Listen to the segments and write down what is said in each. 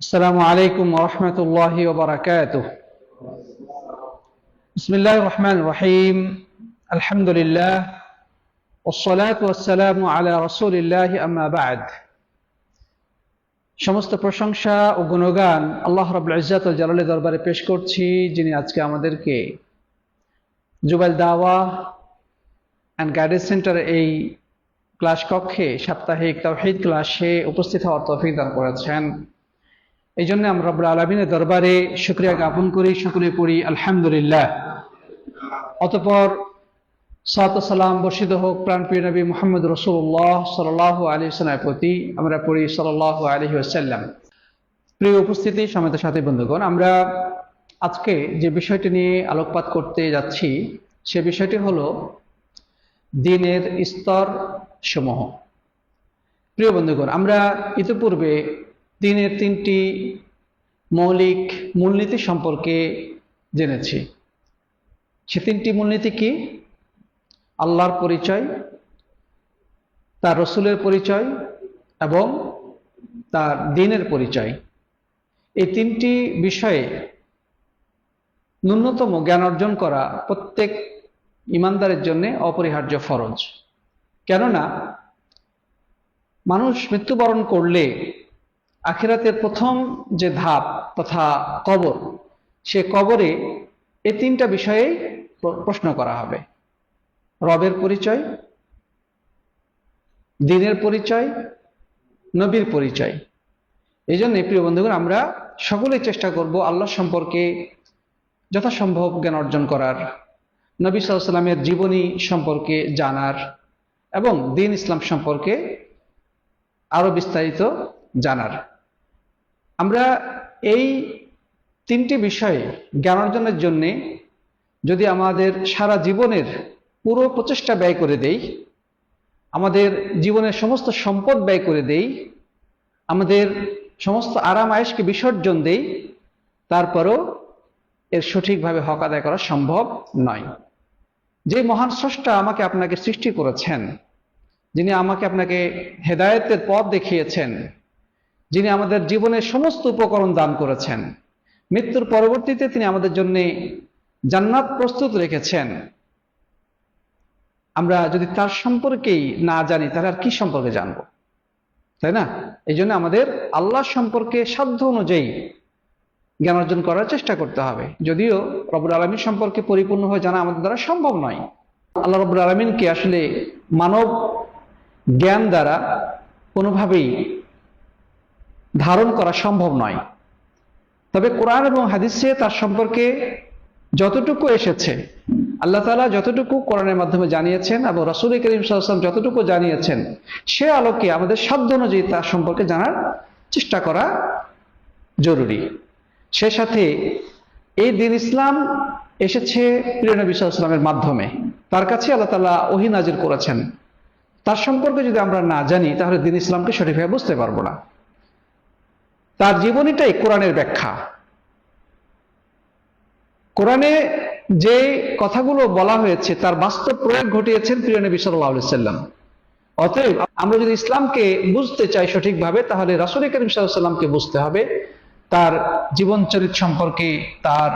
السلام عليكم ورحمة الله وبركاته بسم الله الرحمن الرحيم الحمد لله والصلاة والسلام على رسول الله أما بعد সমস্ত প্রশংসা ও গুণগান আল্লাহ রবুল ইজাত জালালের দরবারে পেশ করছি যিনি আজকে আমাদেরকে জুবাইল দাওয়া অ্যান্ড গাইডেন্স সেন্টার এই ক্লাস কক্ষে সাপ্তাহিক তাওহিদ ক্লাসে উপস্থিত হওয়ার তৌফিক দান করেছেন এই জন্য আমরা রব্বুল আলমিনের দরবারে শুক্রিয়া জ্ঞাপন করি, সকলে পড়ি, আলহামদুলিল্লাহ। অতপর সালাম বর্ষিত হোক, প্রাণপ্রিয় নবী মোহাম্মদ রসুল্লাহ সাল আলী সাল্লামের প্রতি আমরা পড়ি সাল আলহি আসাল্লাম প্রিয় উপস্থিতি সমেত সাথী বন্ধুগণ, আমরা আজকে যে বিষয়টি নিয়ে আলোকপাত করতে যাচ্ছি, সে বিষয়টি হলো দিনের স্তর সমূহ প্রিয় বন্ধুগণ, আমরা ইতিপূর্বে দিনের তিনটি মৌলিক মূলনীতি সম্পর্কে জেনেছি। সে তিনটি মূলনীতি কি? আল্লাহর পরিচয়, তার রসুলের পরিচয় এবং তার দিনের পরিচয়। এই তিনটি বিষয়ে ন্যূনতম জ্ঞান অর্জন করা প্রত্যেক ইমানদারের জন্য অপরিহার্য ফরজ। কেননা, মানুষ মৃত্যুবরণ করলে আখিরাতের প্রথম যে ধাপ তথা কবর, সে কবরে এই তিনটা বিষয়ে প্রশ্ন করা হবে। রবের পরিচয়, দিনের পরিচয়, নবীর পরিচয়। এই জন্য প্রিয় বন্ধুগণ, আমরা সকলেই চেষ্টা করব আল্লাহ সম্পর্কে যথাসম্ভব জ্ঞান অর্জন করার, নবী সাল্লামের জীবনী সম্পর্কে জানার এবং দিন ইসলাম সম্পর্কে আরও বিস্তারিত জানার। আমরা এই তিনটি বিষয়ে জ্ঞান অর্জনের জন্যে যদি আমাদের সারা জীবনের পুরো প্রচেষ্টা ব্যয় করে দেই, আমাদের জীবনের সমস্ত সম্পদ ব্যয় করে দেই, আমাদের সমস্ত আরাম আয়েসকে বিসর্জন দেই, তারপরও এর সঠিকভাবে হক আদায় করা সম্ভব নয়। যে মহান স্রষ্টা আমাকে আপনাকে সৃষ্টি করেছেন, যিনি আমাকে আপনাকে হেদায়তের পথ দেখিয়েছেন যিনি আমাদের জীবনের সমস্ত উপকরণ দান করেছেন। মৃত্যুর পরবর্তীতে তিনি আমাদের জন্য জান্নাত প্রস্তুত রেখেছেন। আমরা যদি তার সম্পর্কেই না জানি, তাহলে আর কি সম্পর্কে জানব? তাই না? এই জন্য আমাদের আল্লাহ সম্পর্কে সাধ্য অনুযায়ী জ্ঞান অর্জন করার চেষ্টা করতে হবে। যদিও রবুল আলমীর সম্পর্কে পরিপূর্ণভাবে জানা আমাদের দ্বারা সম্ভব নয়। আল্লাহ রবুল আলমিনকে আসলে মানব জ্ঞান দ্বারা কোনোভাবেই ধারণ করা সম্ভব নয়। তবে কোরআন এবং হাদিসে তার সম্পর্কে যতটুকু এসেছে, আল্লাহ তালা যতটুকু কোরআনের মাধ্যমে জানিয়েছেন এবং রসুল করিম সাল্লাম যতটুকু জানিয়েছেন, সে আলোকে আমাদের সাধ্য অনুযায়ী তার সম্পর্কে জানার চেষ্টা করা জরুরি। সে সাথে এই দিন ইসলাম এসেছে প্রিয় নবী সাল্লামের মাধ্যমে। তার কাছে আল্লাহ তালা ওহি নাজির করেছেন। তার সম্পর্কে যদি আমরা না জানি, তাহলে দিন ইসলামকে সঠিকভাবে বুঝতে পারব না। তার জীবনীটাই কোরআনের ব্যাখ্যা। কোরআনে যে কথাগুলো বলা হয়েছে, তার বাস্তব প্রয়োগ ঘটিয়েছেন প্রিয় নবী সাল্লাম অতএব আমরা যদি ইসলামকে বুঝতে চাই সঠিকভাবে, তাহলে রাসুল করিম সাল্লামকে বুঝতে হবে। তার জীবন চরিত সম্পর্কে, তার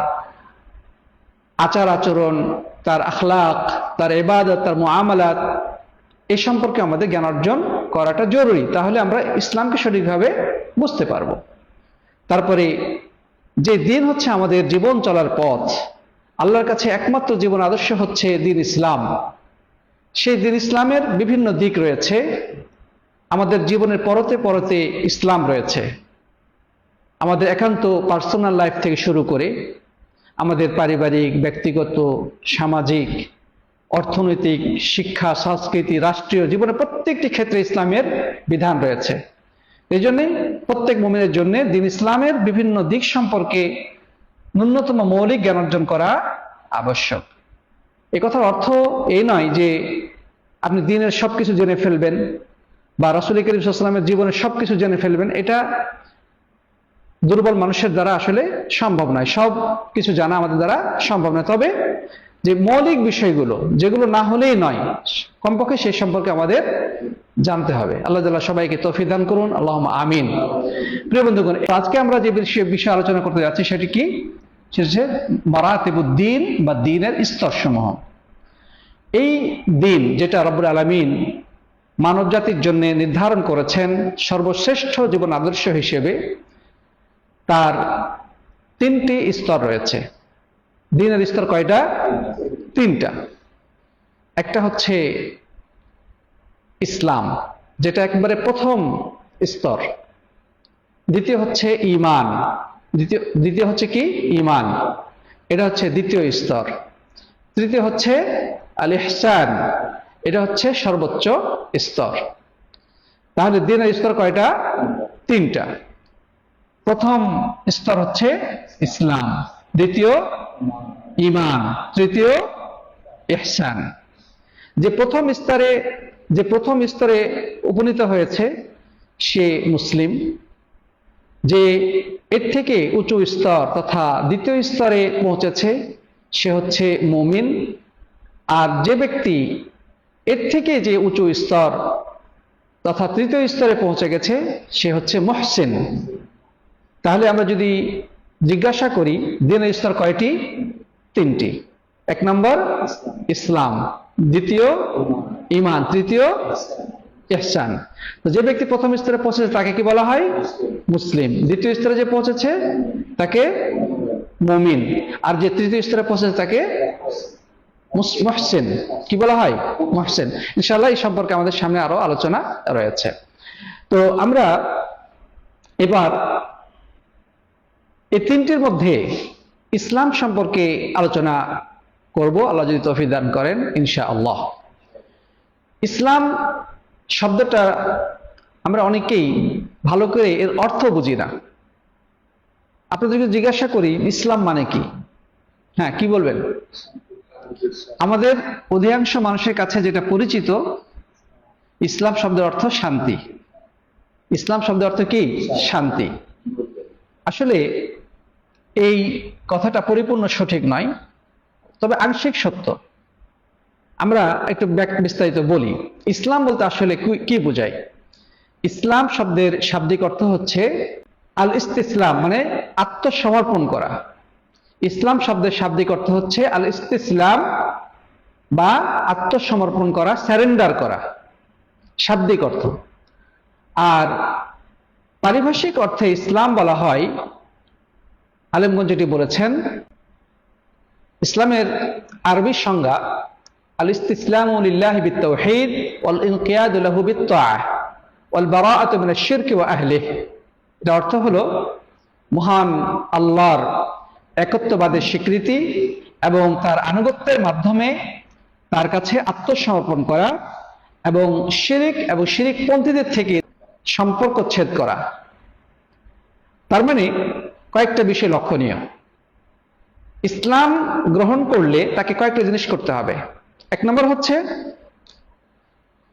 আচার আচরণ, তার আখলাক, তার এবাদত তার মোয়ামালাত এ সম্পর্কে আমাদের জ্ঞান অর্জন করাটা জরুরি। তাহলে আমরা ইসলামকে সঠিকভাবে বুঝতে পারব। তারপরে যে দিন হচ্ছে আমাদের জীবন চলার পথ, আল্লাহর কাছে একমাত্র জীবন আদর্শ হচ্ছে দিন ইসলাম। সেই দিন ইসলামের বিভিন্ন দিক রয়েছে, আমাদের জীবনের পরতে পরতে ইসলাম রয়েছে। আমাদের একান্ত পার্সোনাল লাইফ থেকে শুরু করে আমাদের পারিবারিক, ব্যক্তিগত, সামাজিক, অর্থনৈতিক, শিক্ষা, সংস্কৃতি, রাষ্ট্রীয় জীবনের প্রত্যেকটি ক্ষেত্রে ইসলামের বিধান রয়েছে। এই জন্যে প্রত্যেক মোমেনের জন্য দিন ইসলামের বিভিন্ন দিক সম্পর্কে ন্যূনতম মৌলিক জ্ঞান অর্জন করা আবশ্যক। এ কথার অর্থ এই নয় যে আপনি দিনের সবকিছু জেনে ফেলবেন বা রসুল করিম জীবনের সবকিছু জেনে ফেলবেন, এটা দুর্বল মানুষের দ্বারা আসলে সম্ভব নয়। সব কিছু জানা আমাদের দ্বারা সম্ভব নয়। তবে যে মৌলিক বিষয়গুলো, যেগুলো না হলেই নয়, কমপক্ষে সেই সম্পর্কে আমাদের জানতে হবে। আল্লাহ তাআলা সবাইকে তৌফিক দান করুন আল্লাহ আমিন। প্রিয় বন্ধুগণ, আজকে আমরা যে বিষয়ে আলোচনা করতে যাচ্ছি সেটি কি? সেটা মারাতিবুদ্দিন বা দিনের স্তরসমূহ। এই দিন যেটা রব্বুল আলমিন মানব জাতির জন্য নির্ধারণ করেছেন সর্বশ্রেষ্ঠ জীবন আদর্শ হিসেবে, তার তিনটি স্তর রয়েছে। দিনের স্তর কয়টা? তিনটা। একটা হচ্ছে ইসলাম, যেটা একবারে প্রথম স্তর। দ্বিতীয় হচ্ছে ইমান দ্বিতীয় দ্বিতীয় হচ্ছে কি? ইমান এটা হচ্ছে দ্বিতীয় স্তর। তৃতীয় হচ্ছে আল ইহসান এটা হচ্ছে সর্বোচ্চ স্তর। তাহলে দিনের স্তর কয়টা? তিনটা। প্রথম স্তর হচ্ছে ইসলাম, দ্বিতীয় ইমান তৃতীয় ইহসান। যে প্রথম স্তরে, যে প্রথম স্তরে উপনীত হয়েছে সে মুসলিম। যে এর থেকে উঁচু স্তর তথা দ্বিতীয় স্তরে পৌঁছেছে সে হচ্ছে মুমিন। আর যে ব্যক্তি এর থেকে যে উঁচু স্তর তথা তৃতীয় স্তরে পৌঁছে গেছে সে হচ্ছে মহসেন। তাহলে আমরা যদি জিজ্ঞাসা করি, দিনের স্তর কয়টি? তিনটি। এক নম্বর, ইসলাম। দ্বিতীয় ইমান তৃতীয়, ইহসান। যে ব্যক্তি প্রথম স্তরে পৌঁছেছে তাকে কি বলা হয়? মুসলিম। দ্বিতীয় স্তরে যে পৌঁছেছে তাকে মুমিন। আর যে তৃতীয় স্তরে পৌঁছেছে তাকে মহসিন। কি বলা হয়? মহসিন। ইনশাল্লাহ এই সম্পর্কে আমাদের সামনে আরও আলোচনা রয়েছে। তো আমরা এবার এই তিনটির মধ্যে ইসলাম সম্পর্কে আলোচনা করব, আল্লাহ যদি তৌফিক দান করেন ইনশা আল্লাহ ইসলাম শব্দটা আমরা অনেকেই ভালো করে এর অর্থ বুঝি না। আপনাদেরকে জিজ্ঞাসা করি, ইসলাম মানে কি? হ্যাঁ কি বলবেন? আমাদের অধিকাংশ মানুষের কাছে যেটা পরিচিত, ইসলাম শব্দের অর্থ শান্তি। ইসলাম শব্দের অর্থ কি? শান্তি। আসলে এই কথাটা পরিপূর্ণ সঠিক নয়। তবে আংশিক সত্য। আমরা একটু বিস্তারিত বলি। ইসলাম বলতে আসলে কি- বোঝায়? ইসলাম শব্দের শাব্দিক অর্থ হচ্ছে আল ইস্তিসলাম মানে আত্মসমর্পণ করা। ইসলাম শব্দের শাব্দিক অর্থ হচ্ছে আল ইস্তিসলাম বা আত্মসমর্পণ করা স্যারেন্ডার করা। শাব্দিক অর্থ। আর পারিভাষিক অর্থে ইসলাম বলা হয়, আলেমগঞ্জ যেটি বলেছেন ইসলামের আরবি সংজ্ঞা আল ইস্তিসলামু লিল্লাহি বিত্তাওহীদ ওয়াল ইনকিয়াদু লাহু বিত্তাআহ ওয়াল বারাআতু মিনাশ শিরকি ওয়া আহলিহি এর অর্থ হলো মহান আল্লাহর একত্ববাদের স্বীকৃতি এবং তার আনুগত্যের মাধ্যমে তার কাছে আত্মসমর্পণ করা এবং শিরিক এবং শিরিকপন্থীদের থেকে সম্পর্ক ছেদ করা। তার মানে কয়েকটা বিষয় লক্ষণীয়। ইসলাম গ্রহণ করলে তাকে কয়েকটা জিনিস করতে হবে। এক নম্বর হচ্ছে,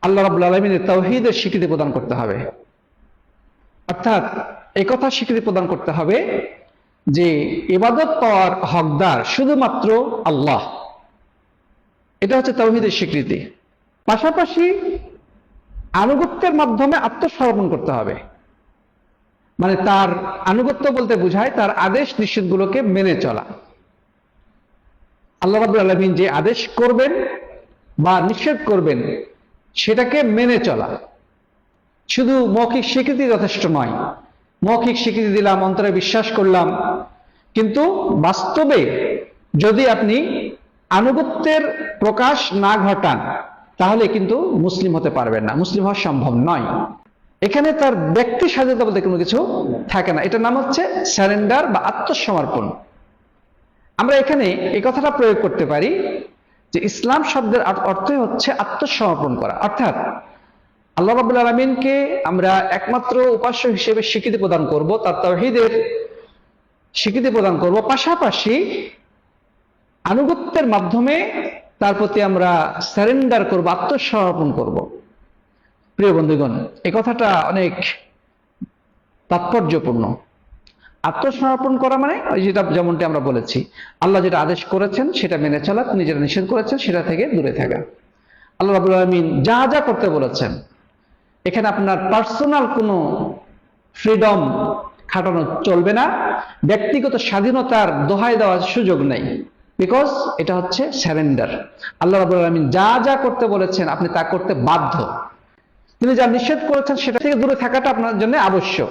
আল্লাহ রাবুল আলমিনের তাওহিদের স্বীকৃতি প্রদান করতে হবে। অর্থাৎ একথা স্বীকৃতি প্রদান করতে হবে যে ইবাদত পাওয়ার হকদার শুধুমাত্র আল্লাহ। এটা হচ্ছে তাওহিদের স্বীকৃতি। পাশাপাশি আনুগত্যের মাধ্যমে আত্মসমর্পণ করতে হবে। মানে তার আনুগত্য বলতে বোঝায় তার আদেশ নিষেধগুলোকে মেনে চলা। আল্লাহ রাবুল আলমিন যে আদেশ করবেন বা নিষেধ করবেন, সেটাকে মেনে চলা। শুধু মৌখিক স্বীকৃতি যথেষ্ট নয়। মৌখিক স্বীকৃতি দিলাম, অন্তরে বিশ্বাস করলাম। কিন্তু বাস্তবে যদি আপনি আনুগত্যের প্রকাশ না ঘটান, তাহলে কিন্তু মুসলিম হতে পারবেন না। মুসলিম হওয়া সম্ভব নয়। এখানে তার ব্যক্তি স্বাধীনতা বলতে কোনো কিছু থাকে না। এটার নাম হচ্ছে স্যারেন্ডার বা আত্মসমর্পণ। আমরা এখানে এই কথাটা প্রয়োগ করতে পারি যে ইসলাম শব্দের অর্থই হচ্ছে আত্মসমর্পণ করা। অর্থাৎ আল্লাহ রাবুল আলমিনকে আমরা একমাত্র উপাস্য হিসেবে স্বীকৃতি প্রদান করব, তার তাওহীদের স্বীকৃতি প্রদান করব। পাশাপাশি আনুগত্যের মাধ্যমে তার প্রতি আমরা স্যারেন্ডার করব, আত্মসমর্পণ করব। প্রিয় বন্ধুগণ, এই কথাটা অনেক তাৎপর্যপূর্ণ। আত্মসমর্পণ করা মানে ওই যেটা যেমনটি আমরা বলেছি। আল্লাহ যেটা আদেশ করেছেন, সেটা মেনে চলা তিনি যেটা নিষেধ করেছেন, সেটা থেকে দূরে থাকা। আল্লাহ রাবুল আলমিন যা যা করতে বলেছেন, এখানে আপনার পার্সোনাল কোনো ফ্রিডম খাটানো চলবে না। ব্যক্তিগত স্বাধীনতার দোহাই দেওয়ার সুযোগ নেই। বিকজ এটা হচ্ছে স্যারেন্ডার আল্লাহ রাবুল আলমিন যা যা করতে বলেছেন, আপনি তা করতে বাধ্য। তিনি যা নিষেধ করেছেন, সেটা থেকে দূরে থাকাটা আপনার জন্য আবশ্যক।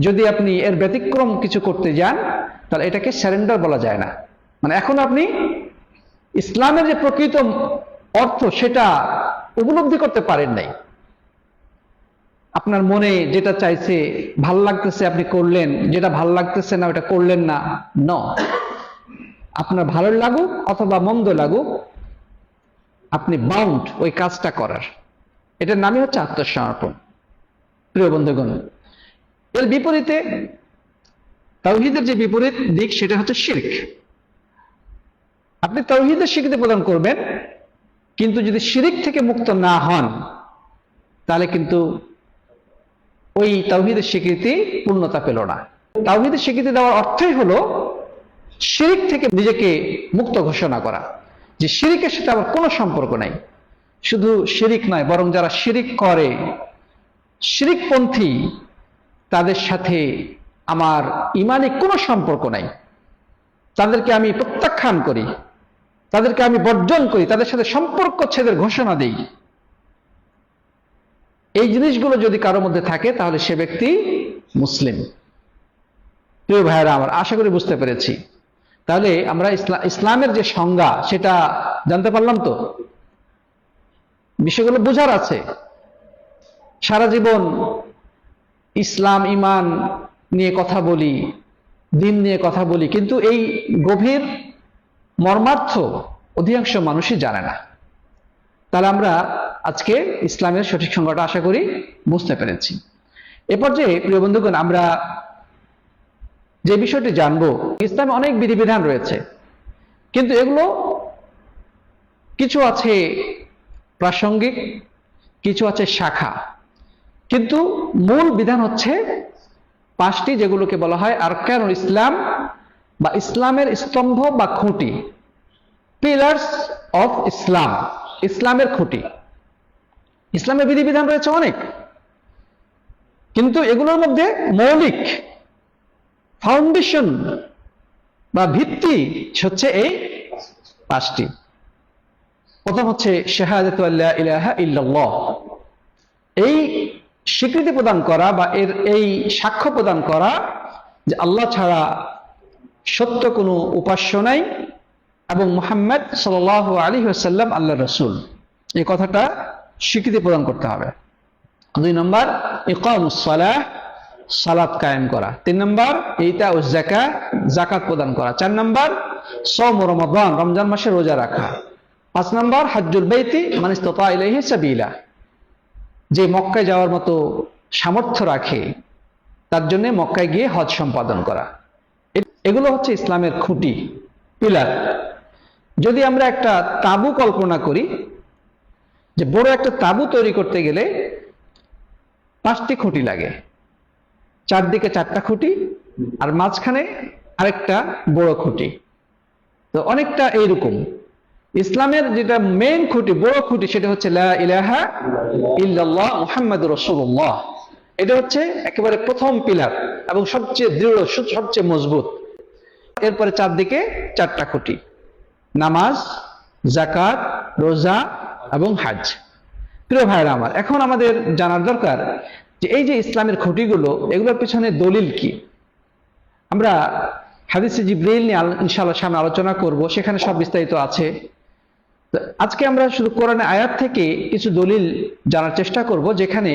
যদি আপনি এর ব্যতিক্রম কিছু করতে যান, তাহলে এটাকে স্যারেন্ডার বলা যায় না। মানে এখন আপনি ইসলামের যে প্রকৃত অর্থ, সেটা উপলব্ধি করতে পারেন নাই। আপনার মনে যেটা চাইছে, ভালো লাগতেছে আপনি করলেন, যেটা ভালো লাগতেছে না, ওটা করলেন না, ন। আপনার ভালো লাগুক অথবা মন্দ লাগুক, আপনি বাউন্ড ওই কাজটা করার। এটার নামই হচ্ছে আত্মসমর্পণ। প্রিয় বন্ধুগণ এর বিপরীতে, তাওহিদের যে বিপরীত দিক, সেটা হচ্ছে শির্ক। আপনি তাওহিদের স্বীকৃতি প্রদান করবেন, কিন্তু যদি শিরিক থেকে মুক্ত না হন, তাহলে কিন্তু ওই তাওহিদের স্বীকৃতি পূর্ণতা পেল না। তাওহিদের স্বীকৃতি দেওয়ার অর্থই হলো শিরিক থেকে নিজেকে মুক্ত ঘোষণা করা, যে শিরিকের সাথে আবার কোনো সম্পর্ক নাই। শুধু শিরিক নয়, বরং যারা শিরিক করে, শিরিকপন্থী তাদের সাথে আমার ইমানে কোনো সম্পর্ক নাই। তাদেরকে আমি প্রত্যাখ্যান করি, তাদেরকে আমি বর্জন করি, তাদের সাথে সম্পর্ক ছেদের ঘোষণা দিই। এই জিনিসগুলো যদি কারোর মধ্যে থাকে, তাহলে সে ব্যক্তি মুসলিম। প্রিয় ভাইয়েরা, আমার আশা করি বুঝতে পেরেছি। তাহলে আমরা ইসলামের যে সংজ্ঞা, সেটা জানতে পারলাম তো? বিষয়গুলো বোঝার আছে। সারা জীবন ইসলাম ইমান নিয়ে কথা বলি, দিন নিয়ে কথা বলি, কিন্তু এই গভীর মর্মার্থ অধিকাংশ মানুষই জানে না। তাহলে আমরা আজকে ইসলামের সঠিক সংজ্ঞাটা আশা করি বুঝতে পেরেছি। এ পর্যায়ে, প্রিয় বন্ধুগণ, আমরা যে বিষয়টি জানব, ইসলামে অনেক বিধিবিধান রয়েছে, কিন্তু এগুলো কিছু আছে প্রাসঙ্গিক, কিছু আছে শাখা। কিন্তু মূল বিধান হচ্ছে পাঁচটি যেগুলোকে বলা হয় আরকানুল ইসলাম বা ইসলামের স্তম্ভ বা খুঁটি পিলার্স অফ ইসলাম ইসলামের খুঁটি। ইসলামের বিধিবিধান রয়েছে অনেক, কিন্তু এগুলোর মধ্যে মৌলিক ফাউন্ডেশন বা ভিত্তি হচ্ছে এই পাঁচটি। প্রথম হচ্ছে আল্লা ইলাহা ইল্লাল্লাহ। এই স্বীকৃতি প্রদান করা বা এর এই সাক্ষ্য প্রদান করা যে আল্লাহ ছাড়া সত্য কোনো উপাস্য নাই এবং মুহাম্মদ সাল আলী সাল্লাম আল্লাহ রসুল। এই কথাটা স্বীকৃতি প্রদান করতে হবে। দুই নম্বর ইকামুসালাহ সালাত কায়েম করা। তিন নম্বর ইতা জাকা জাকাত প্রদান করা। চার নম্বর সম রমদান, রমজান মাসে রোজা রাখা। পাঁচ নম্বর, হাজ্জুল বাইতি মানিস্ততা ইলাইহি সাবিলা। যে মক্কায় যাওয়ার মতো সামর্থ্য রাখে, তার জন্য মক্কায় গিয়ে হজ সম্পাদন করা। এগুলো হচ্ছে ইসলামের খুঁটি, পিলার। যদি আমরা একটা তাবু কল্পনা করি, যে বড় একটা তাবু তৈরি করতে গেলে পাঁচটি খুঁটি লাগে। চারদিকে চারটা খুঁটি আর মাঝখানে আরেকটা বড় খুঁটি। তো অনেকটা এইরকম। ইসলামের যেটা মেইন খুঁটি, বড় খুঁটি, সেটা হচ্ছে লা ইলাহা ইল্লাল্লাহ মুহাম্মদ রসুল্লাহ এটা হচ্ছে একেবারে প্রথম পিলার এবং সবচেয়ে দৃঢ় সবচেয়ে মজবুত। এরপরে চারদিকে চারটা খুঁটি, নামাজ জাকাত রোজা এবং হাজ। প্রিয় ভাইরা আমার, এখন আমাদের জানার দরকার যে এই যে ইসলামের খুঁটিগুলো, এগুলোর পিছনে দলিল কি? আমরা হাদিসে জিব্রাইল নিয়ে ইনশাআল্লাহ সামনে আলোচনা করব, সেখানে সব বিস্তারিত আছে। আজকে আমরা শুধু কোরআনে আয়াত থেকে কিছু দলিল জানার চেষ্টা করব, যেখানে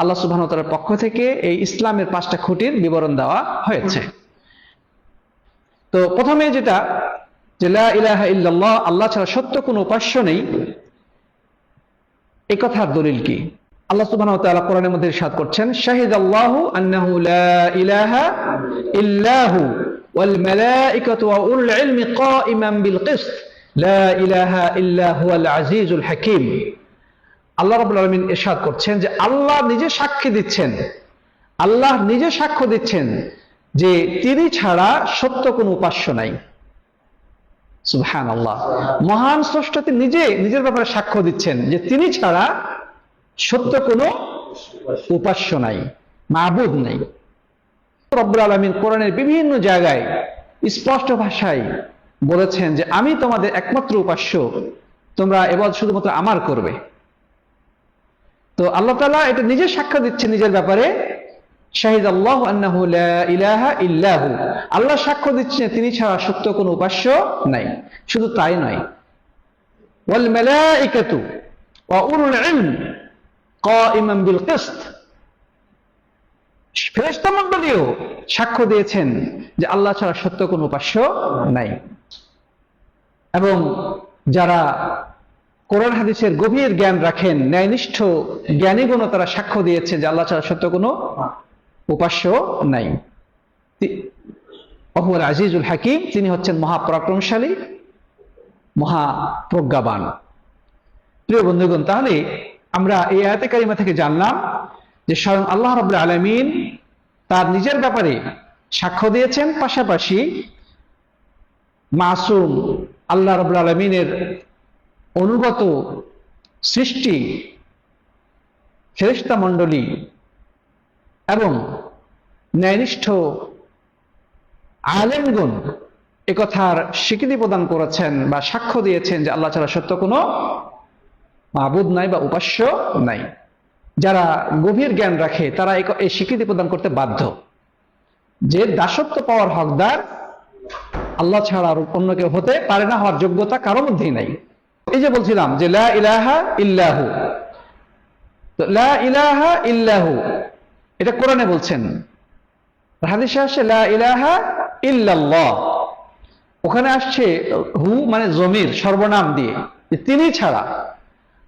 আল্লাহ সুবাহতালার পক্ষ থেকে এই ইসলামের পাঁচটা খুঁটির বিবরণ দেওয়া হয়েছে। তো প্রথমে যেটা, যে ইলাহা ইল্লাল্লাহ, আল্লাহ ছাড়া সত্য কোনো উপাস্য নেই, এই কথার দলিল কি? আল্লাহ সুবহানাহু ওয়া কোরআনের মধ্যে ইরশাদ করছেন শাহিদ আল্লাহু আন্নাহু ইলাহা ইল্লাহু ওয়াল মালাইকাতু ওয়া উলুল ইলমি হাকীম। আল্লাহ রাব্বুল আলামিন ইরশাদ করছেন যে আল্লাহ নিজে সাক্ষী দিচ্ছেন। আল্লাহ নিজে সাক্ষ্য দিচ্ছেন যে তিনি ছাড়া সত্য কোনো উপাস্য নাই। সুবহান আল্লাহ মহান স্রষ্টাতে নিজে নিজের ব্যাপারে সাক্ষ্য দিচ্ছেন যে তিনি ছাড়া সত্য কোনো উপাস্য নাই, মাবুদ নাই। রব্বুল আলমিন কোরআনের বিভিন্ন জায়গায় স্পষ্ট ভাষায় বলেছেন যে আমি তোমাদের একমাত্র উপাস্য। তোমরা এবার শুধুমাত্র আমার করবে। তো আল্লাহ তালা এটা নিজে সাক্ষ্য দিচ্ছে নিজের ব্যাপারে। শাহিদ আল্লাহ আন্নাহু ইলাহা ইল্লাহু। আল্লাহ সাক্ষ্য দিচ্ছে তিনি ছাড়া সত্য কোনো উপাস্য নাই। শুধু তাই নয়। ওয়াল মালাইকাতু ওয়া উলুল ইলম কাইমান বিল কিসত। ফেরেশতা মণ্ডলীও সাক্ষ্য দিয়েছেন যে আল্লাহ ছাড়া সত্য কোনো উপাস্য নাই। এবং যারা কোরআন হাদিসের গভীর জ্ঞান রাখেন, ন্যায়নিষ্ঠ জ্ঞানীগুণ তারা সাক্ষ্য দিয়েছে যে আল্লাহ ছাড়া সত্য কোনো উপাস্য নাই। অহুর আজিজুল হাকিম, তিনি হচ্ছেন মহাপরাক্রমশালী, মহাপ্রজ্ঞাবান। প্রিয় বন্ধুগণ, তাহলে আমরা এই আয়াতে কারিমা থেকে জানলাম যে স্বয়ং আল্লাহ রবুল্লা আলমিন তার নিজের ব্যাপারে সাক্ষ্য দিয়েছেন, পাশাপাশি মাসুম আল্লাহ রবুল্লা আলমিনের অনুগত সৃষ্টি ফেরিস্তা মণ্ডলী এবং ন্যায়নিষ্ঠ আলেমগুন একথার স্বীকৃতি প্রদান করেছেন বা সাক্ষ্য দিয়েছেন যে আল্লাহ ছাড়া সত্য কোনো মাবুদ নাই বা উপাস্য নাই। যারা গভীর জ্ঞান রাখে, তারা এই স্বীকৃতি প্রদান করতে বাধ্য। যে দাসত্ব পাওয়ার হকদার আল্লাহ ছাড়া আর অন্য কেউ হতে পারে না, হওয়ার যোগ্যতা কারোর মধ্যেই নাই। এই যে বলছিলাম যে লা ইলাহা ইল্লাহু। তো লা ইলাহা ইল্লাহু, এটা কোরআনে বলছেন। হাদিসে আসছে লা ইলাহা ইল্লাল্লাহ। ওখানে আসছে হু মানে জমির সর্বনাম দিয়ে তিনি ছাড়া।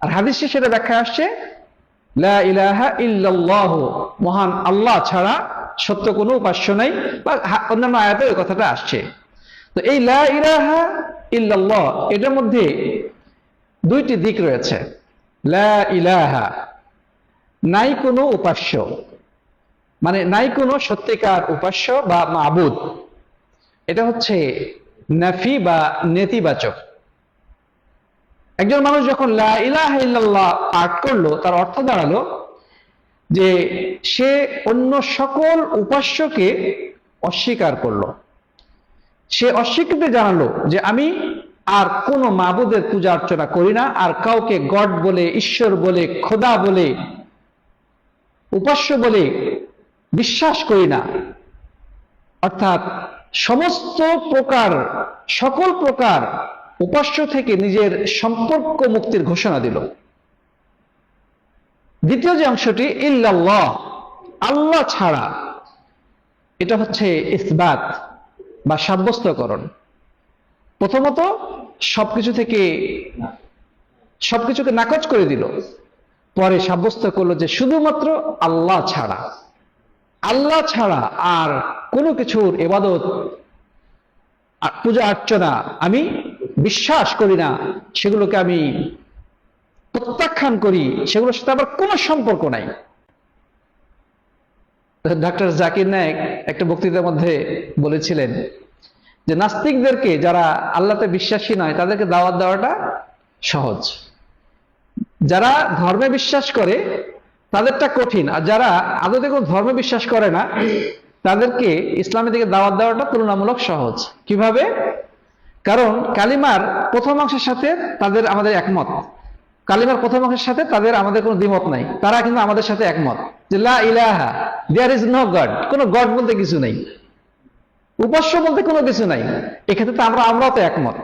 আর হাদিসে সেটা ব্যাখ্যা আসছে লা ইলাহা ইল্লাল্লাহ, মহান আল্লাহ ছাড়া সত্য কোনো উপাস্য নাই, বা অন্যান্য আয়াতে ওই কথাটা আসছে। তো এই লা ইলাহা ইল্লাল্লাহ, এটার মধ্যে দুইটি দিক রয়েছে। লা ইলাহা, নাই কোনো উপাস্য মানে নাই কোনো সত্যিকার উপাস্য বা মাবুদ। এটা হচ্ছে নাফি বা নেতিবাচক। একজন মানুষ যখন লা ইলাহা ইল্লাল্লাহ পাঠ করল, তার অর্থ দাঁড়াল যে সে অন্য সকল উপাস্যকে অস্বীকার করল। সে অস্বীকৃতি জানালো যে আমি আর কোন মাবুদের পূজা অর্চনা করি না, আর কাউকে গড বলে, ঈশ্বর বলে, খোদা বলে, উপাস্য বলে বিশ্বাস করি না। অর্থাৎ সমস্ত প্রকার, সকল প্রকার উপাস্য থেকে নিজের সম্পর্ক মুক্তির ঘোষণা দিল। দ্বিতীয় যে অংশটি, ইল্লাল্লাহ, আল্লাহ ছাড়া, এটা হচ্ছে ইসবাত। বা সাব্যস্তকরণ। প্রথমত সবকিছু থেকে সবকিছুকে নাকচ করে দিল। পরে সাব্যস্ত করল যে শুধুমাত্র আল্লাহ ছাড়া। আল্লাহ ছাড়া আর কোনো কিছুর এবাদত পূজা অর্চনা আমি বিশ্বাস করি না। সেগুলোকে আমি প্রত্যাখ্যান করি। সেগুলোর সাথে আবার কোনো সম্পর্ক নাই। ডাক্তার জাকির নায়ক একটা বক্তৃতার মধ্যে বলেছিলেন যে, নাস্তিকদেরকে যারা আল্লাহতে বিশ্বাসী নয়, তাদেরকে দাওয়াত দেওয়াটা সহজ। যারা ধর্মে বিশ্বাস করে, তাদেরটা কঠিন। আর যারা আদতে কোনো ধর্মে বিশ্বাস করে না, তাদেরকে ইসলামের দিকে দাওয়াত দেওয়াটা তুলনামূলক সহজ। কীভাবে? কারণ কালিমার প্রথম অংশের সাথে তাদের আমাদের একমত। কালিমার প্রথম অংশের সাথে তাদের আমাদের কোনো দ্বিমত নাই। তারা কিন্তু আমাদের সাথে একমত যে লা ইলাহা দেয়ার ইজ নো গড কোনো গড বলতে কিছু নেই। উপাস্য বলতে কোনো কিছু নাই। এক্ষেত্রে তো আমরা, আমরাও তো একমত।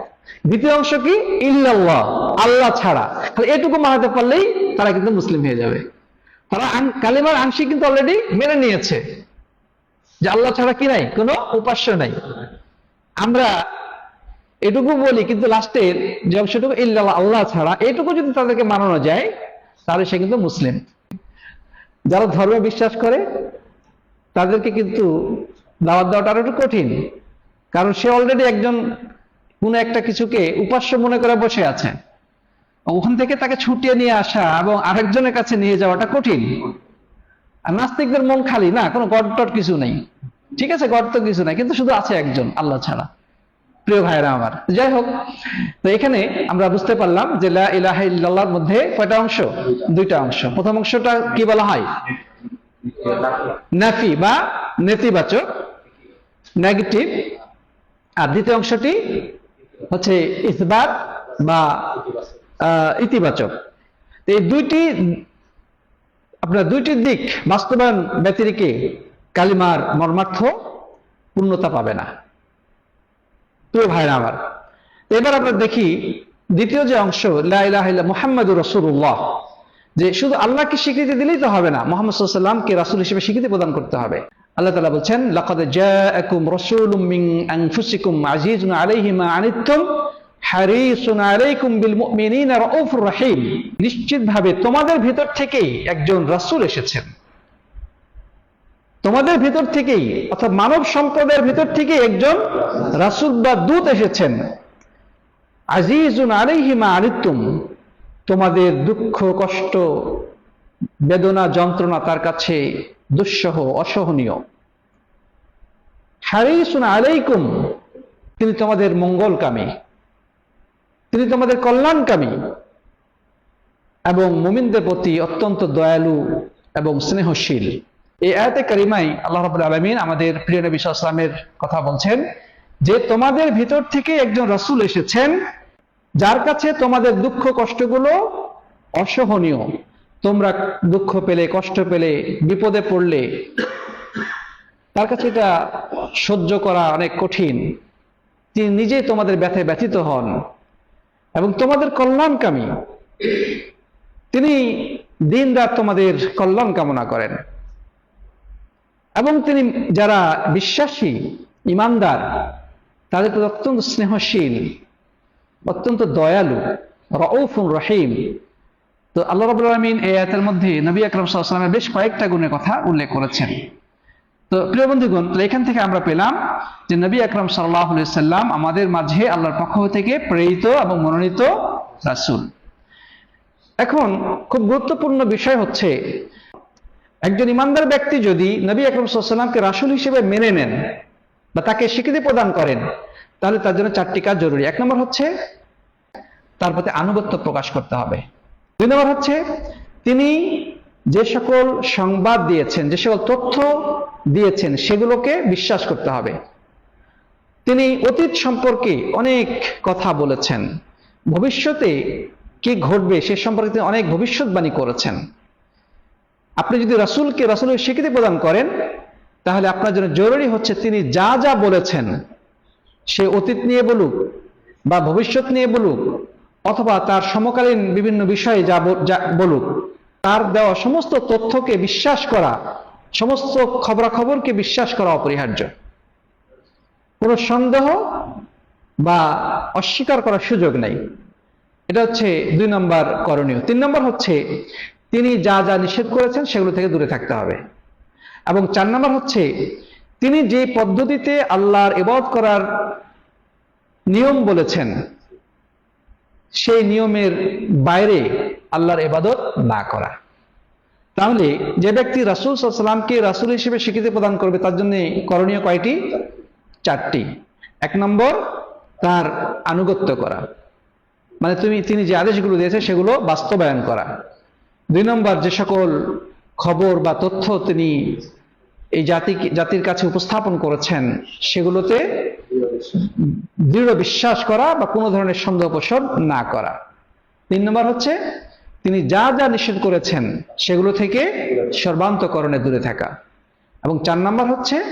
দ্বিতীয় অংশ কি? ইল্লাল্লাহ, আল্লাহ ছাড়া। তাহলে এটুকু মানাতে পারলেই তারা কিন্তু মুসলিম হয়ে যাবে। তারা কালিমার আংশিক কিন্তু অলরেডি মেনে নিয়েছে। যে আল্লাহ ছাড়া কি নাই? কোনো উপাস্য নাই। আমরা এটুকু বলি, কিন্তু লাস্টের যে অংশটুকু ইল্লাল্লাহ আল্লাহ ছাড়া, এটুকু যদি তাদেরকে মানানো যায়, তাহলে সে কিন্তু মুসলিম। যারা ধর্মে বিশ্বাস করে, তাদেরকে কিন্তু দাওয়াত দেওয়াটা আরও একটু কঠিন। কারণ সে অলরেডি একজন কোনো একটা কিছুকে উপাস্য মনে করে বসে আছে। ওখান থেকে তাকে ছুটিয়ে নিয়ে আসা এবং আরেকজনের কাছে নিয়ে যাওয়াটা কঠিন। আর নাস্তিকদের মন খালি না, কোনো গড টড কিছু নেই। ঠিক আছে, গড তো কিছু নাই, কিন্তু শুধু আছে একজন, আল্লাহ ছাড়া। প্রিয় ভাইরা আমার। যাই হোক, তো এখানে আমরা বুঝতে পারলাম যে লা ইলাহা ইল্লাল্লাহর মধ্যে কয়টা অংশ? দুইটা অংশ। প্রথম অংশটা কি বলা হয়? নাফি বা নেতিবাচক, নেগেটিভ। আর দ্বিতীয় অংশটি হচ্ছে ইসবাত বা ইতিবাচক। এই দুইটি, আপনার দুইটি দিক বাস্তবায়ন ব্যতিরিকে কালিমার মর্মার্থ পূর্ণতা পাবে না। প্রিয় ভাইরা আমার, এবার আমরা দেখি দ্বিতীয় যে অংশ মোহাম্মদ রসুল্লাহ যে শুধু আল্লাহকে স্বীকৃতি দিলেই তো হবে না, মোহাম্মদ সাল্লামকে রাসূল হিসেবে স্বীকৃতি প্রদান করতে হবে। আল্লাহ তাআলা বলছেন, লাকাদ আনফুসিকুম আজিজুন হারিসুন আলাইকুম বিল রাউফুর রহিম। নিশ্চিতভাবে তোমাদের ভিতর থেকেই একজন রাসূল এসেছেন। তোমাদের ভিতর থেকেই, অর্থাৎ মানব সম্প্রদায়ের ভিতর থেকে একজন রাসূল বা দূত এসেছেন। আজিজুন আলাইহি মা আনিতুম তোমাদের দুঃখ, কষ্ট, বেদনা, যন্ত্রণা তার কাছে দুঃসহ, অসহনীয়। হারিসুন আলাইকুম, তিনি তোমাদের মঙ্গলকামী, তিনি তোমাদের কল্যাণকামী এবং মুমিনদের প্রতি অত্যন্ত দয়ালু এবং স্নেহশীল। এই আয়াতে কারিমাই আল্লাহ রাবুল আলমিন আমাদের প্রিয় নবী সাল্লামের কথা বলছেন যে তোমাদের ভিতর থেকে একজন রাসূল এসেছেন যার কাছে তোমাদের দুঃখ কষ্টগুলো অসহনীয়। তোমরা দুঃখ পেলে, কষ্ট পেলে, বিপদে পড়লে, তার কাছে এটা সহ্য করা অনেক কঠিন। তিনি নিজেই তোমাদের ব্যথায় ব্যথিত হন এবং তোমাদের কল্যাণকামী। তিনি দিন রাত তোমাদের কল্যাণ কামনা করেন। এবং তিনি যারা বিশ্বাসী, ইমানদার, তাদের প্রতি অত্যন্ত স্নেহশীল, অত্যন্ত দয়ালু রউফুর রহিম। তো আল্লাহ রাবুল আলমিন এই আয়াতের মধ্যে নবী আকরম সাল্লামের বেশ কয়েকটা গুণের কথা উল্লেখ করেছেন। তো প্রিয় বন্ধুগণ, তাহলে এখান থেকে আমরা পেলাম যে নবী আকরম সাল্লাহ সাল্লাম আমাদের মাঝে আল্লাহর পক্ষ থেকে প্রেরিত এবং মনোনীত রাসুল। এখন খুব গুরুত্বপূর্ণ বিষয় হচ্ছে একজন ইমানদার ব্যক্তি যদি নবী আকরম সাল্লামকে রাসুল হিসেবে মেনে নেন বা তাকে স্বীকৃতি প্রদান করেন, তাহলে তার জন্য চারটি কাজ জরুরি। এক নম্বর হচ্ছে, তার প্রতি আনুগত্য প্রকাশ করতে হবে। দুই নম্বর হচ্ছে, তিনি যে সকল সংবাদ দিয়েছেন, যে সকল তথ্য দিয়েছেন, সেগুলোকে বিশ্বাস করতে হবে। তিনি অতীত সম্পর্কে অনেক কথা বলেছেন। ভবিষ্যতে কি ঘটবে সে সম্পর্কে তিনি অনেক ভবিষ্যৎবাণী করেছেন। আপনি যদি রাসূলকে, রাসূলের স্বীকৃতি প্রদান করেন, তাহলে আপনার জন্য জরুরি হচ্ছে তিনি যা যা বলেছেন, সে অতীত নিয়ে বলুক বা ভবিষ্যৎ নিয়ে বলুক, অথবা তার সমকালীন বিভিন্ন বিষয়ে যা বলুক, তার দেওয়া সমস্ত তথ্যকে বিশ্বাস করা, সমস্ত খবরাখবরকে বিশ্বাস করা অপরিহার্য। কোনো সন্দেহ বা অস্বীকার করার সুযোগ নেই। এটা হচ্ছে দুই নম্বর করণীয়। তিন নম্বর হচ্ছে তিনি যা যা নিষেধ করেছেন সেগুলো থেকে দূরে থাকতে হবে। এবং চার নম্বর হচ্ছে, তিনি যে পদ্ধতিতে আল্লাহর এবাদ করার নিয়ম বলেছেন, সেই নিয়মের বাইরে আল্লাহর এবাদত না করা। তাহলে যে ব্যক্তি রাসূল সাল্লামকে রাসূল হিসেবে স্বীকৃতি প্রদান করবে, তার জন্য করণীয় কয়টি? চারটি। এক নম্বর, তার আনুগত্য করা। মানে তুমি, তিনি যে আদেশগুলো দিয়েছে সেগুলো বাস্তবায়ন করা। দুই নম্বর যে সকল খবর বা তথ্য তিনি এই জাতি, জাতির কাছে উপস্থাপন করেছেন, সেগুলোতে দৃঢ় বিশ্বাস করা বা কোনো ধরনের সন্দেহ পোষণ না করা। তিন নম্বর হচ্ছে, তিনি যা যা নিষেধ করেছেন, সেগুলো থেকে সর্বান্তকরণে দূরে থাকা। এবং চার নম্বর হচ্ছে,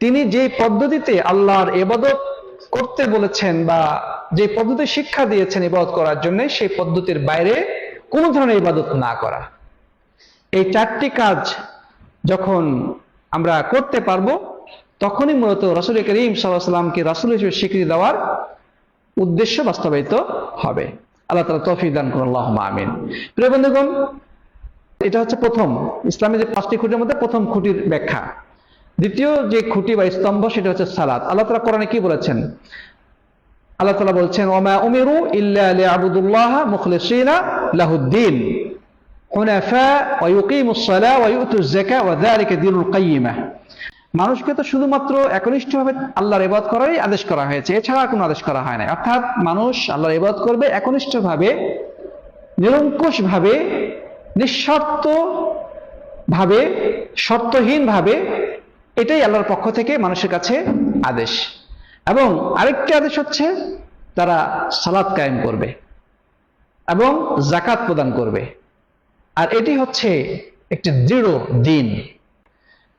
তিনি যে পদ্ধতিতে আল্লাহর এবাদত করতে বলেছেন বা যে পদ্ধতি শিক্ষা দিয়েছেন ইবাদত করার জন্য, সেই পদ্ধতির বাইরে কোনো ধরনের ইবাদত না করা। এই চারটি কাজ যখন আমরা করতে পারব, তখনই মূলত রসুল করিম সাল্লাহামকে রাসুল হিসেবে স্বীকৃতি দেওয়ার উদ্দেশ্য বাস্তবায়িত হবে। আল্লাহ তালা তৌফিক দান করুন আল্লাহ আমিন। প্রিয় বন্ধুগণ, এটা হচ্ছে প্রথম, ইসলামের যে পাঁচটি খুঁটির মধ্যে প্রথম খুঁটির ব্যাখ্যা। দ্বিতীয় যে খুঁটি বা স্তম্ভ, সেটা হচ্ছে সালাত। আল্লাহ তালা কোরআনে কি বলেছেন? আল্লাহ তালা বলছেন, ওমা উমিরু ইল্লা মুখলসিনা লাহুদ্দিন। মানুষকে তো শুধুমাত্র একনিষ্ঠভাবে আল্লাহর এবাদ করারই আদেশ করা হয়েছে, এছাড়া কোনো আদেশ করা হয় না অর্থাৎ মানুষ আল্লাহর এবাদ করবে একনিষ্ঠভাবে, নিরঙ্কুশভাবে নিঃশর্ত ভাবে শর্তহীনভাবে, এটাই আল্লাহর পক্ষ থেকে মানুষের কাছে আদেশ। এবং আরেকটি আদেশ হচ্ছে তারা সালাদ কায়েম করবে এবং জাকাত প্রদান করবে। আর এটি হচ্ছে একটি দৃঢ় দিন।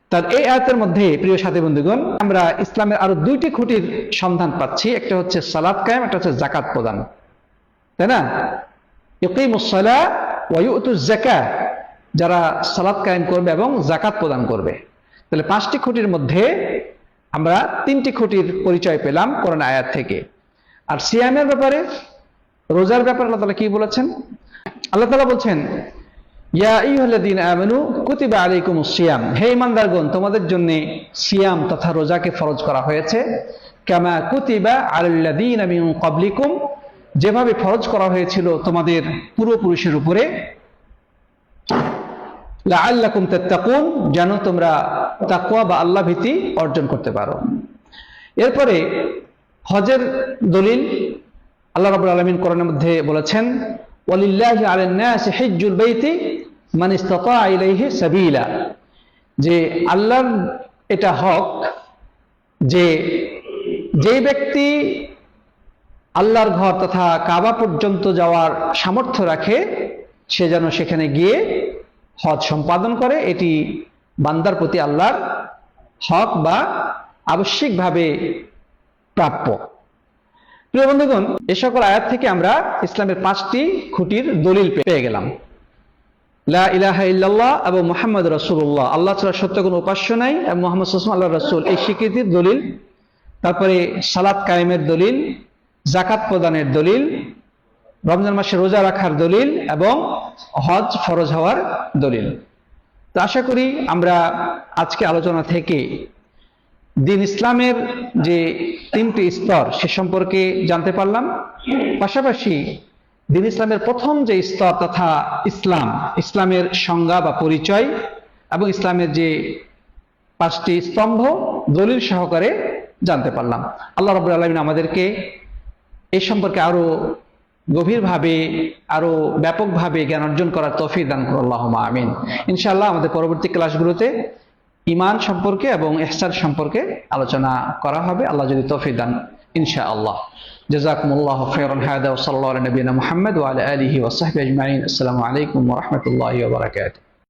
তার এই আয়াতের মধ্যে, প্রিয় সাথী বন্ধুগণ, আমরা ইসলামের আরও দুইটি খুঁটির সন্ধান পাচ্ছি। একটা হচ্ছে সালাদ কায়েম, একটা হচ্ছে জাকাত প্রদান। তাই না? ইকিমুসসালা ওয়া ইউতুজ যাকাত যারা সালাদ কায়েম করবে এবং জাকাত প্রদান করবে। তাহলে পাঁচটি খুঁটির মধ্যে আমরা তিনটি খুঁটির পরিচয় পেলাম কোরআন আয়াত থেকে। আর সিয়ামের ব্যাপারে, রোজার ব্যাপারে আল্লাহ তাআলা কি বলেছেন? আল্লাহ তালা বলছেন কুতিবা আলাইকুমুস সিয়াম। হে ঈমানদারগণ, তোমাদের জন্য সিয়াম তথা রোজাকে ফরজ করা হয়েছে। কামা কুতিবা আলাল্লাযীনা মিন ক্বাবলিকুম, যেভাবে ফরজ করা হয়েছিল তোমাদের পূর্বপুরুষের উপরে। লাআল্লাকুম তাত্তাকুন, যেন তোমরা তাকওয়া বা আল্লাহ ভীতি অর্জন করতে পারো। এরপরে হজের দলিল আল্লাহ রাব্বুল আলামিন কোরআনের মধ্যে বলেছেন, ওয়ালিল্লাহি আলান নাসি হিজ্জুল বাইতি মান ইসতাতা ইলাইহি সাবিলা। যে আল্লাহর এটা হক, যে যে ব্যক্তি আল্লাহর ঘর তথা কাবা পর্যন্ত যাওয়ার সামর্থ্য রাখে, সে যেন সেখানে গিয়ে হজ সম্পাদন করে, এটি বান্দার প্রতি আল্লাহর হক বা আবশ্যিকভাবে প্রাপ্য। প্রিয় বন্ধুগণ, এ সকল আয়াত থেকে আমরা ইসলামের পাঁচটি খুঁটির দলিল পেয়ে গেলাম। লা ইলাহা ইল্লাল্লাহ এবং মোহাম্মদ রসুল্লাহ আল্লাহ ছাড়া সত্য কোনো উপাস্য নাই এবং মোহাম্মদ সাল্লাম আল্লাহ রসুল এই স্বীকৃতির দলিল, তারপরে সালাদ কায়েমের দলিল জাকাত প্রদানের দলিল, রমজান মাসে রোজা রাখার দলিল এবং হজ ফরজ হওয়ার দলিল। তো আশা করি আমরা আজকে আলোচনা থেকে দিন ইসলামের যে তিনটি স্তর সে সম্পর্কে জানতে পারলাম। পাশাপাশি দিন ইসলামের প্রথম যে স্তর তথা ইসলাম, ইসলামের সংজ্ঞা বা পরিচয় এবং ইসলামের যে পাঁচটি স্তম্ভ দলিল সহকারে জানতে পারলাম। আল্লাহ রবুল আলমিন আমাদেরকে এই সম্পর্কে আরও গভীরভাবে, আরও ব্যাপকভাবে জ্ঞান অর্জন করার তফির দান করুন আল্লাহ আমিন। ইনশাল্লাহ আমাদের পরবর্তী ক্লাসগুলোতে ইমান সম্পর্কে এবং ইহসান সম্পর্কে আলোচনা করা হবে। আল্লাহ যদি তফির দান, ইনশাআল্লাহ। হাদা ওয়া সাল্লাল্লাহু আলা নবিয়িনা মুহাম্মদ ওয়া আলা আলিহি ওয়া সাহবিহি আজমাইন। আসসালামু আলাইকুম রহমতুল্লাহ বারকাত